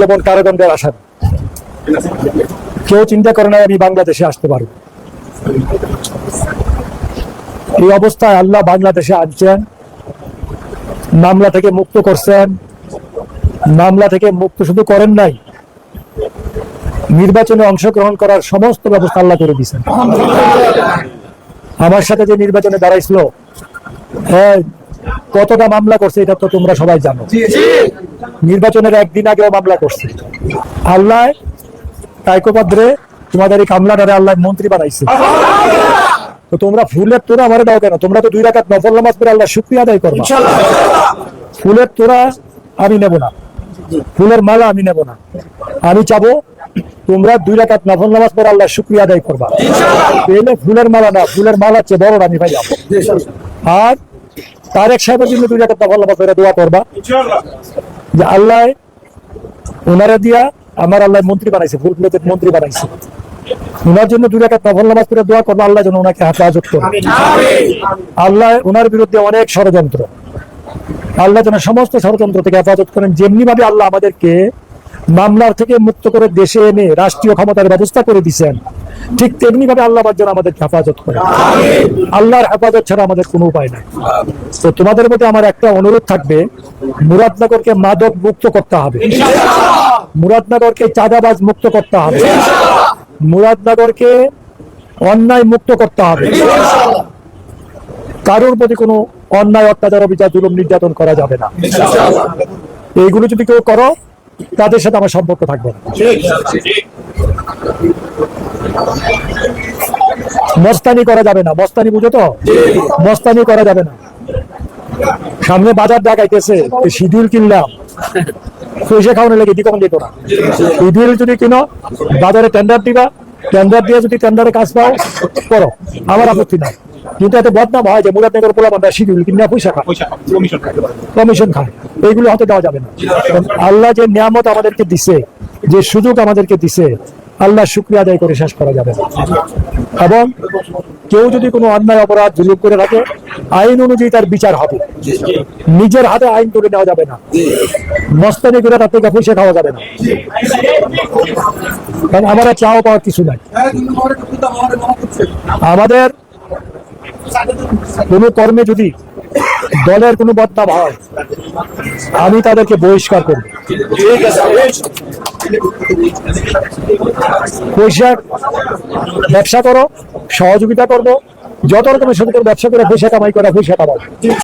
যেমন কারাদণ্ডের কেউ চিন্তা করে না আমি বাংলাদেশে আসতে পারব। এই অবস্থায় আল্লাহ বাংলাদেশে আনছেন, মামলা থেকে মুক্ত করছেন। মামলা থেকে মুক্ত শুধু করেন নাই, নির্বাচনে অংশগ্রহণ করার সমস্ত ব্যবস্থা আল্লাহ করে দিয়েছেন। আমার সাথে যে নির্বাচনে দাঁড়াইছিল হ্যাঁ কতটা মামলা করছে এটা তো তোমরা সবাই জানো। নির্বাচনের একদিন আগেও মামলা করছে। আল্লাহ কাইকোপাদ্রে তোমাদের এই কামলাটারে আল্লাহ মন্ত্রী বানাইছে। তো তোমরা ফুলের তোরা আমারে দাও কেন? তোমরা তো দুই রাকাত নফল নামাজ পড়ে আল্লাহ শুক্রিয়া আদায় করবা। ফুলের তোরা আমি নেব না। ফুলের মালা আমি নেব না। আমি চাবো তোমরা দুই রাকাত নফল নামাজ পড়ে আল্লাহ শুক্রিয়া আদায় করবা। ফুলের মালা না ফুলের মালা চেয়ে বড় আমি ভাই আর তারেক সাহেবের জন্য দুই নফল নামাজ পড়ে দোয়া করবা। যে আল্লাহ ওনারা দিয়া আমার আল্লাহ মন্ত্রী বানাইছে ফুলপুলের মন্ত্রী বানাইছে। ওনার জন্য দুই রাকাত নফল নামাজ পড়ে দোয়া করব, আল্লাহ যেন ওনাকে হেফাজত করে। আল্লাহ ওনার বিরুদ্ধে অনেক ষড়যন্ত্র। আল্লাহ যেন সমস্ত ষড়যন্ত্র থেকে হেফাজত করেন। যেমনি ভাবে আল্লাহ আমাদেরকে মামলার থেকে মুক্ত করে দেশে এনে রাষ্ট্রীয় ক্ষমতার ব্যবস্থা করে দিছেন ঠিক তেমনি ভাবে আল্লাহ যেন আমাদের হেফাজত করে। আল্লাহর হেফাজত ছাড়া আমাদের কোনো উপায় নাই। তো তোমাদের মধ্যে আমার একটা অনুরোধ থাকবে মুরাদনগরকে মাদক মুক্ত করতে হবে। মুরাদনগরকে চাঁদাবাজ মুক্ত করতে হবে। মুরাদনগরকে অন্যায় মুক্ত করতে হবে। কারোর প্রতি কোনো অন্যায় অত্যাচার অবিচার জুলুম নির্যাতন করা যাবে না। এইগুলো যদি কেউ করো তাদের সাথে আমার সম্পর্ক থাকবে না। মস্তানি করা যাবে না। মস্তানি বুঝো তো? মস্তানি করা যাবে না। সামনে বাজার দেখাইতেছে শিডিউল কিনলাম। পয়সা খাওয়ানো লেগে দি কখন যেত না। শিডিউল যদি কিনো বাজারে টেন্ডার দিবা। টেন্ডার দিয়ে যদি টেন্ডারে কাজ পাও করো। আমার আপত্তি নাই। কিন্তু এত বদনাম হয় যে মুরাদনগর পোলা বান্ধা শিডিউল কিনা পয়সা খায়। কমিশন খায়। এইগুলো হতে দেওয়া যাবে না। আল্লাহ যে নিয়ামত আমাদেরকে দিছে যে সুযোগ আমাদেরকে দিছে আল্লাহ শুক্রিয়া আদায় করে শেষ করা যাবে এবং কেউ যদি কোনো অন্যায় অপরাধ জুলুম করে থাকে, আইন অনুযায়ী তার বিচার হবে। নিজের হাতে আইন তুলে নেওয়া যাবে না। মস্তানি করে তার থেকে পয়সা খাওয়া যাবে না। কারণ আমার চাও পাওয়ার কিছু নাই। আমাদের কোনো কর্মে যদি দলের কোনো বদনাম হয়, আমি তাদেরকে বহিষ্কার করব। পয়সা ব্যবসা করো, সহযোগিতা করব, যত রকমের সহযোগিতা ব্যবসা করে, পয়সা কামাই করা, পয়সা কামাও।